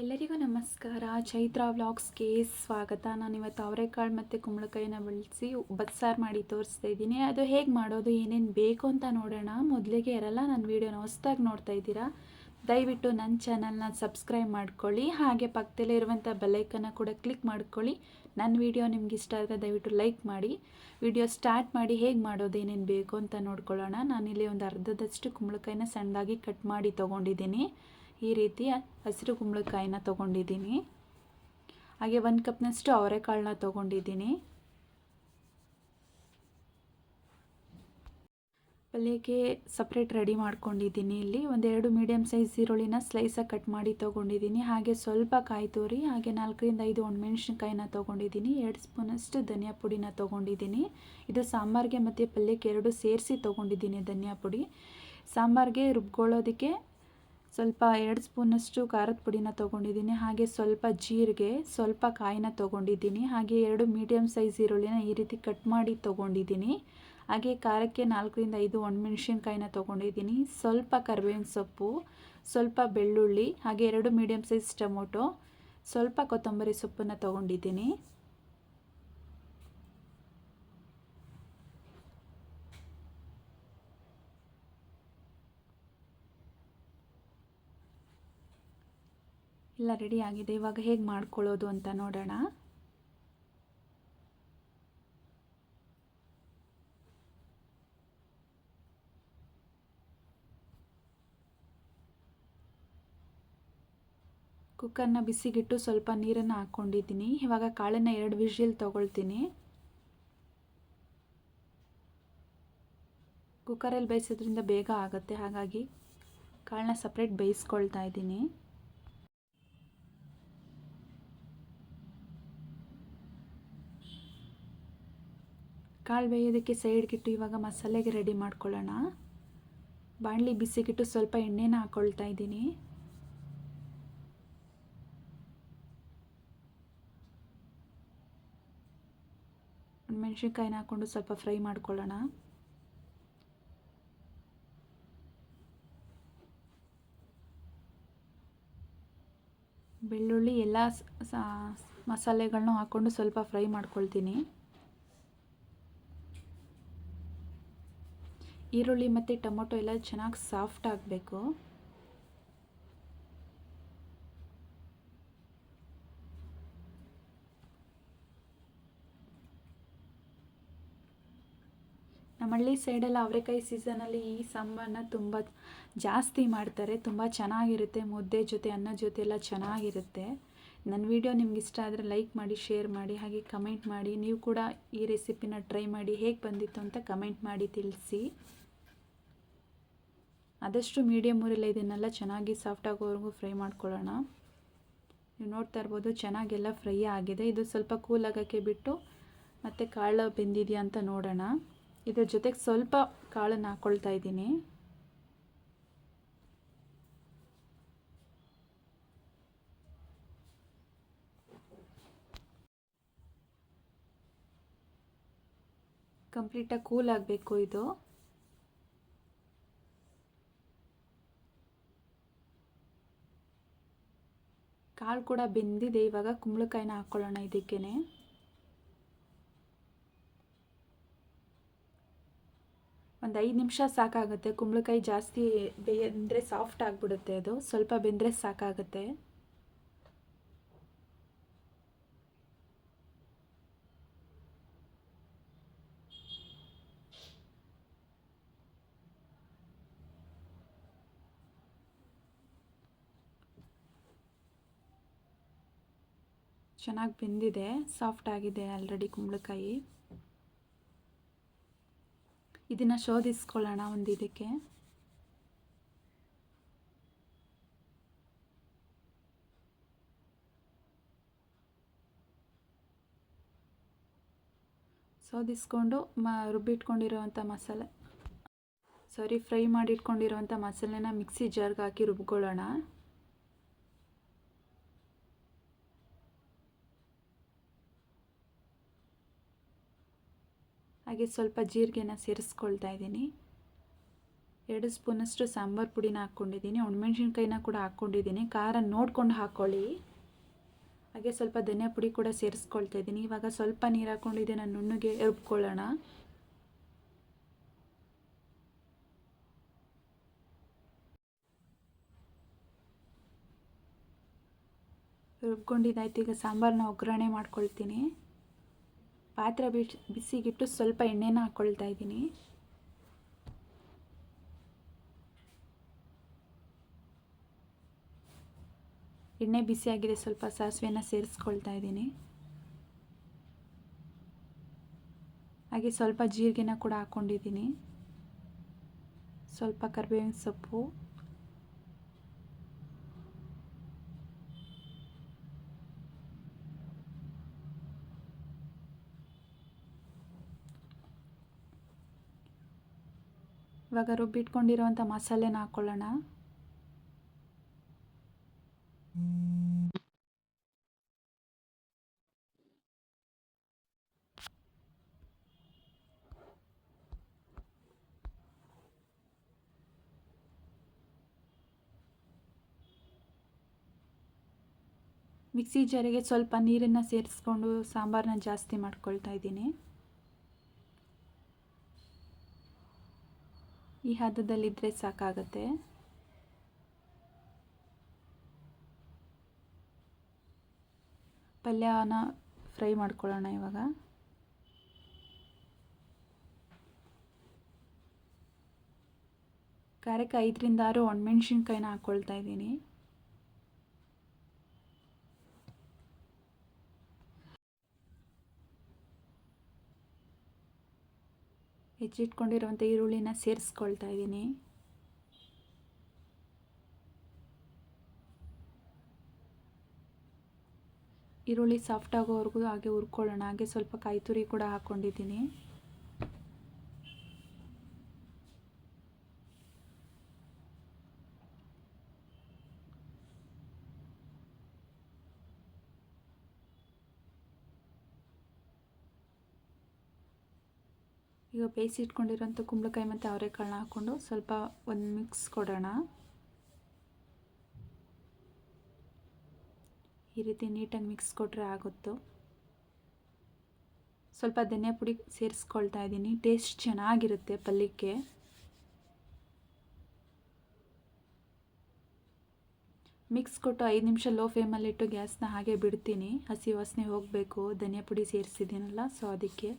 ಎಲ್ಲರಿಗೂ ನಮಸ್ಕಾರ. ಚೈತ್ರ ವ್ಲಾಗ್ಸ್ಗೆ ಸ್ವಾಗತ. ನಾನು ಇವತ್ತು ಅವರೆಕಾಳು ಮತ್ತು ಕುಂಬಳಕಾಯಿನ ಬಳಸಿ ಬಸ್ಸಾರು ಮಾಡಿ ತೋರಿಸ್ತಾ ಇದ್ದೀನಿ. ಅದು ಹೇಗೆ ಮಾಡೋದು, ಏನೇನು ಬೇಕು ಅಂತ ನೋಡೋಣ. ಮೊದಲಿಗೆ ಇರಲ್ಲ ನನ್ನ ವೀಡಿಯೋನ ಹೊಸ್ದಾಗಿ ನೋಡ್ತಾ ಇದ್ದೀರಾ, ದಯವಿಟ್ಟು ನನ್ನ ಚಾನಲ್ನ ಸಬ್ಸ್ಕ್ರೈಬ್ ಮಾಡ್ಕೊಳ್ಳಿ. ಹಾಗೆ ಪಕ್ಕದಲ್ಲೇ ಇರುವಂಥ ಬೆಲೈಕನ್ನ ಕೂಡ ಕ್ಲಿಕ್ ಮಾಡ್ಕೊಳ್ಳಿ. ನನ್ನ ವೀಡಿಯೋ ನಿಮ್ಗೆ ಇಷ್ಟ ಆದರೆ ದಯವಿಟ್ಟು ಲೈಕ್ ಮಾಡಿ. ವಿಡಿಯೋ ಸ್ಟಾರ್ಟ್ ಮಾಡಿ ಹೇಗೆ ಮಾಡೋದು, ಏನೇನು ಬೇಕು ಅಂತ ನೋಡ್ಕೊಳ್ಳೋಣ. ನಾನಿಲ್ಲಿ ಒಂದು ಅರ್ಧದಷ್ಟು ಕುಂಬಳಕಾಯಿನ ಸಣ್ಣದಾಗಿ ಕಟ್ ಮಾಡಿ ತೊಗೊಂಡಿದ್ದೀನಿ. ಈ ರೀತಿ ಹಸಿರು ಕುಂಬಳಕಾಯಿನ ತೊಗೊಂಡಿದ್ದೀನಿ. ಹಾಗೆ ಒಂದು ಕಪ್ನಷ್ಟು ಅವರೆಕಾಳನ್ನ ತೊಗೊಂಡಿದ್ದೀನಿ. ಪಲ್ಯಕ್ಕೆ ಸಪ್ರೇಟ್ ರೆಡಿ ಮಾಡ್ಕೊಂಡಿದ್ದೀನಿ ಇಲ್ಲಿ. ಒಂದೆರಡು ಮೀಡಿಯಮ್ ಸೈಜ್ ಈರುಳ್ಳಿನ ಸ್ಲೈಸಾಗಿ ಕಟ್ ಮಾಡಿ ತೊಗೊಂಡಿದ್ದೀನಿ. ಹಾಗೆ ಸ್ವಲ್ಪ ಕಾಯಿ ತುರಿ, ಹಾಗೆ ನಾಲ್ಕರಿಂದ ಐದು ಒಣಮೆಣ್ಸಿನ್ಕಾಯಿನ ತೊಗೊಂಡಿದ್ದೀನಿ. ಎರಡು ಸ್ಪೂನಷ್ಟು ಧನಿಯಾ ಪುಡಿನ ತೊಗೊಂಡಿದ್ದೀನಿ. ಇದು ಸಾಂಬಾರಿಗೆ ಮತ್ತು ಪಲ್ಯಕ್ಕೆ ಎರಡು ಸೇರಿಸಿ ತೊಗೊಂಡಿದ್ದೀನಿ ಧನಿಯಾ ಪುಡಿ. ಸಾಂಬಾರಿಗೆ ರುಬ್ಕೊಳ್ಳೋದಕ್ಕೆ ಸ್ವಲ್ಪ ಎರಡು ಸ್ಪೂನಷ್ಟು ಖಾರದ ಪುಡಿನ ತೊಗೊಂಡಿದ್ದೀನಿ, ಹಾಗೆ ಸ್ವಲ್ಪ ಜೀರಿಗೆ, ಸ್ವಲ್ಪ ಕಾಯಿನ ತೊಗೊಂಡಿದ್ದೀನಿ, ಹಾಗೆ ಎರಡು ಮೀಡಿಯಮ್ ಸೈಜ್ ಈರುಳ್ಳಿನ ಈ ರೀತಿ ಕಟ್ ಮಾಡಿ ತೊಗೊಂಡಿದ್ದೀನಿ. ಹಾಗೆ ಖಾರಕ್ಕೆ ನಾಲ್ಕರಿಂದ ಐದು ಒಣಮೆಣ್ಸಿನ್ಕಾಯಿನ ತೊಗೊಂಡಿದ್ದೀನಿ, ಸ್ವಲ್ಪ ಕರಿಬೇವಿನ ಸೊಪ್ಪು, ಸ್ವಲ್ಪ ಬೆಳ್ಳುಳ್ಳಿ, ಹಾಗೆ ಎರಡು ಮೀಡಿಯಮ್ ಸೈಜ್ ಟೊಮೊಟೊ, ಸ್ವಲ್ಪ ಕೊತ್ತಂಬರಿ ಸೊಪ್ಪನ್ನು ತೊಗೊಂಡಿದ್ದೀನಿ. ಎಲ್ಲ ರೆಡಿ ಆಗಿದೆ. ಇವಾಗ ಹೇಗೆ ಮಾಡ್ಕೊಳ್ಳೋದು ಅಂತ ನೋಡೋಣ. ಕುಕ್ಕರ್ನ ಬಿಸಿಗಿಟ್ಟು ಸ್ವಲ್ಪ ನೀರನ್ನು ಹಾಕ್ಕೊಂಡಿದ್ದೀನಿ. ಇವಾಗ ಕಾಳನ್ನು ಎರಡು ವಿಷಿಲ್ ತೊಗೊಳ್ತೀನಿ. ಕುಕ್ಕರಲ್ಲಿ ಬೇಯಿಸೋದ್ರಿಂದ ಬೇಗ ಆಗುತ್ತೆ. ಹಾಗಾಗಿ ಕಾಳನ್ನ ಸಪ್ರೇಟ್ ಬೇಯಿಸ್ಕೊಳ್ತಾ ಇದ್ದೀನಿ. ಕಾಳು ಬೇಯೋದಕ್ಕೆ ಸೈಡ್ಗಿಟ್ಟು ಇವಾಗ ಮಸಾಲೆಗೆ ರೆಡಿ ಮಾಡ್ಕೊಳ್ಳೋಣ. ಬಾಣಲಿ ಬಿಸಿಗಿಟ್ಟು ಸ್ವಲ್ಪ ಎಣ್ಣೆನ ಹಾಕ್ಕೊಳ್ತಾ ಇದ್ದೀನಿ. ಮೆಣಸಿನ್ಕಾಯಿನ ಹಾಕ್ಕೊಂಡು ಸ್ವಲ್ಪ ಫ್ರೈ ಮಾಡ್ಕೊಳ್ಳೋಣ. ಬೆಳ್ಳುಳ್ಳಿ ಎಲ್ಲ ಮಸಾಲೆಗಳನ್ನೂ ಹಾಕ್ಕೊಂಡು ಸ್ವಲ್ಪ ಫ್ರೈ ಮಾಡ್ಕೊಳ್ತೀನಿ. ಈರುಳ್ಳಿ ಮತ್ತು ಟೊಮೊಟೊ ಎಲ್ಲ ಚೆನ್ನಾಗಿ ಸಾಫ್ಟ್ ಆಗಬೇಕು. ನಮ್ಮ ಹಳ್ಳಿ ಸೈಡೆಲ್ಲ ಅವರೆಕಾಯಿ ಸೀಸನಲ್ಲಿ ಈ ಸಾಂಬಾರನ್ನ ತುಂಬ ಜಾಸ್ತಿ ಮಾಡ್ತಾರೆ. ತುಂಬ ಚೆನ್ನಾಗಿರುತ್ತೆ. ಮುದ್ದೆ ಜೊತೆ, ಅನ್ನ ಜೊತೆ ಎಲ್ಲ ಚೆನ್ನಾಗಿರುತ್ತೆ. ನನ್ನ ವಿಡಿಯೋ ನಿಮ್ಗೆ ಇಷ್ಟ ಆದರೆ ಲೈಕ್ ಮಾಡಿ, ಶೇರ್ ಮಾಡಿ, ಹಾಗೆ ಕಮೆಂಟ್ ಮಾಡಿ. ನೀವು ಕೂಡ ಈ ರೆಸಿಪಿನ ಟ್ರೈ ಮಾಡಿ, ಹೇಗೆ ಬಂದಿತ್ತು ಅಂತ ಕಮೆಂಟ್ ಮಾಡಿ ತಿಳಿಸಿ. ಆದಷ್ಟು ಮೀಡಿಯಮ್ ಊರೆಲ್ಲ ಇದನ್ನೆಲ್ಲ ಚೆನ್ನಾಗಿ ಸಾಫ್ಟ್ ಆಗೋವರೆಗೂ ಫ್ರೈ ಮಾಡ್ಕೊಳ್ಳೋಣ. ನೀವು ನೋಡ್ತಾ ಇರ್ಬೋದು ಚೆನ್ನಾಗೆಲ್ಲ ಫ್ರೈ ಆಗಿದೆ. ಇದು ಸ್ವಲ್ಪ ಕೂಲ್ ಆಗೋಕ್ಕೆ ಬಿಟ್ಟು ಮತ್ತು ಕಾಳು ಬೆಂದಿದೆಯಾ ಅಂತ ನೋಡೋಣ. ಇದ್ರ ಜೊತೆಗೆ ಸ್ವಲ್ಪ ಕಾಳನ್ನು ಹಾಕ್ಕೊಳ್ತಾ ಇದ್ದೀನಿ. ಕಂಪ್ಲೀಟಾಗಿ ಕೂಲ್ ಆಗಬೇಕು ಇದು. ಕಾಳು ಕೂಡ ಬೆಂದಿದೆ, ಇವಾಗ ಕುಂಬಳಕಾಯಿನ ಹಾಕ್ಕೊಳ್ಳೋಣ ಇದಕ್ಕೇ ಒಂದು ಐದು ನಿಮಿಷ ಸಾಕಾಗುತ್ತೆ, ಕುಂಬಳಕಾಯಿ ಜಾಸ್ತಿ ಬೆಂದರೆ ಸಾಫ್ಟ್ ಆಗಿಬಿಡುತ್ತೆ ಅದು, ಸ್ವಲ್ಪ ಬೆಂದರೆ ಸಾಕಾಗುತ್ತೆ. ಚೆನ್ನಾಗಿ ಬೆಂದಿದೆ ಸಾಫ್ಟ್ ಆಗಿದೆ ಆಲ್ರೆಡಿ ಕುಂಬಳಕಾಯಿ. ಇದನ್ನು ಶೋಧಿಸ್ಕೊಳ್ಳೋಣ ಒಂದು ಇದಕ್ಕೆ. ಸೋದಿಸ್ಕೊಂಡು ಮ ರುಬ್ಬಿಟ್ಕೊಂಡಿರೋವಂಥ ಮಸಾಲೆ. ಸಾರಿ ಫ್ರೈ ಮಾಡಿಟ್ಕೊಂಡಿರೋವಂಥ ಮಸಾಲೆನ ಮಿಕ್ಸಿ ಜಾರ್ಗೆ ಹಾಕಿ ರುಬ್ಕೊಳ್ಳೋಣ. ಹಾಗೆ ಸ್ವಲ್ಪ ಜೀರಿಗೆನ ಸೇರಿಸ್ಕೊಳ್ತಾ ಇದ್ದೀನಿ. ಎರಡು ಸ್ಪೂನಷ್ಟು ಸಾಂಬಾರು ಪುಡಿನ ಹಾಕ್ಕೊಂಡಿದ್ದೀನಿ. ಒಣಮೆಣ್ಸಿನ್ಕಾಯಿನ ಕೂಡ ಹಾಕ್ಕೊಂಡಿದ್ದೀನಿ. ಖಾರ ನೋಡ್ಕೊಂಡು ಹಾಕ್ಕೊಳ್ಳಿ ಹಾಗೆ ಸ್ವಲ್ಪ ಧನಿಯಾ ಪುಡಿ ಕೂಡ ಸೇರಿಸ್ಕೊಳ್ತಾ ಇದ್ದೀನಿ. ಇವಾಗ ಸ್ವಲ್ಪ ನೀರು ಹಾಕ್ಕೊಂಡಿದ್ದೆ. ನಾನು ನುಣ್ಣಗೆ ರುಬ್ಕೊಳ್ಳೋಣ. ರುಬ್ಕೊಂಡಿದ್ದಾಯ್ತು. ಈಗ ಸಾಂಬಾರನ್ನ ಒಗ್ಗರಣೆ ಮಾಡ್ಕೊಳ್ತೀನಿ. ಪಾತ್ರೆ ಬಿಸಿ, ಬಿಸಿಗಿಟ್ಟು ಸ್ವಲ್ಪ ಎಣ್ಣೆನ ಹಾಕ್ಕೊಳ್ತಾ ಇದ್ದೀನಿ. ಎಣ್ಣೆ ಬಿಸಿಯಾಗಿದೆ, ಸ್ವಲ್ಪ ಸಾಸಿವೆನ ಸೇರಿಸ್ಕೊಳ್ತಾ ಇದ್ದೀನಿ. ಹಾಗೆ ಸ್ವಲ್ಪ ಜೀರಿಗೆನ ಕೂಡ ಹಾಕ್ಕೊಂಡಿದ್ದೀನಿ ಸ್ವಲ್ಪ ಕರಿಬೇವಿನ ಸೊಪ್ಪು. ಇವಾಗ ರುಬ್ಬಿಟ್ಕೊಂಡಿರೋವಂಥ ಮಸಾಲೆನ ಹಾಕ್ಕೊಳ್ಳೋಣ ಮಿಕ್ಸಿ ಜಾರಿಗೆ ಸ್ವಲ್ಪ ನೀರನ್ನು ಸೇರಿಸ್ಕೊಂಡು ಸಾಂಬಾರನ್ನ ಜಾಸ್ತಿ ಮಾಡ್ಕೊಳ್ತಾ ಇದ್ದೀನಿ. ಈ ಹದದಲ್ಲಿದ್ದರೆ ಸಾಕಾಗತ್ತೆ. ಪಲ್ಯನ ಫ್ರೈ ಮಾಡ್ಕೊಳ್ಳೋಣ ಇವಾಗ. ಖಾರಕ್ಕೆ ಐದರಿಂದ ಆರು ಒಣಮೆಣ್ಸಿನ್ಕಾಯಿನ ಹಾಕ್ಕೊಳ್ತಾ ಇದ್ದೀನಿ. ಹೆಚ್ಚಿಟ್ಕೊಂಡಿರುವಂಥ ಈರುಳ್ಳಿನ ಸೇರಿಸ್ಕೊಳ್ತಾ ಇದ್ದೀನಿ. ಈರುಳ್ಳಿ ಸಾಫ್ಟ್ ಆಗೋವರೆಗೂ ಹಾಗೆ ಹುರ್ಕೊಳ್ಳೋಣ. ಹಾಗೆ ಸ್ವಲ್ಪ ಕಾಯಿ ತುರಿ ಕೂಡ ಹಾಕ್ಕೊಂಡಿದ್ದೀನಿ. ಈಗ ಬೇಯಿಸಿ ಇಟ್ಕೊಂಡಿರೋಂಥ ಕುಂಬಳಕಾಯಿ ಮತ್ತು ಅವರೆಕಾಳನ್ನ ಹಾಕ್ಕೊಂಡು ಸ್ವಲ್ಪ ಒಂದು ಮಿಕ್ಸ್ ಕೊಡೋಣ. ಈ ರೀತಿ ನೀಟಾಗಿ ಮಿಕ್ಸ್ ಕೊಟ್ಟರೆ ಆಗುತ್ತೋ. ಸ್ವಲ್ಪ ಧನಿಯಾ ಪುಡಿ ಸೇರಿಸ್ಕೊಳ್ತಾ ಇದ್ದೀನಿ. ಟೇಸ್ಟ್ ಚೆನ್ನಾಗಿರುತ್ತೆ ಪಲ್ಯಕ್ಕೆ. ಮಿಕ್ಸ್ ಕೊಟ್ಟು ಐದು ನಿಮಿಷ ಲೋ ಫ್ಲೇಮಲ್ಲಿಟ್ಟು ಗ್ಯಾಸ್ನ ಹಾಗೆ ಬಿಡ್ತೀನಿ. ಹಸಿ ವಾಸನೆ ಹೋಗಬೇಕು. ಧನಿಯಾ ಪುಡಿ ಸೇರಿಸಿದ್ದೀನಲ್ಲ ಸೊ ಅದಕ್ಕೆ.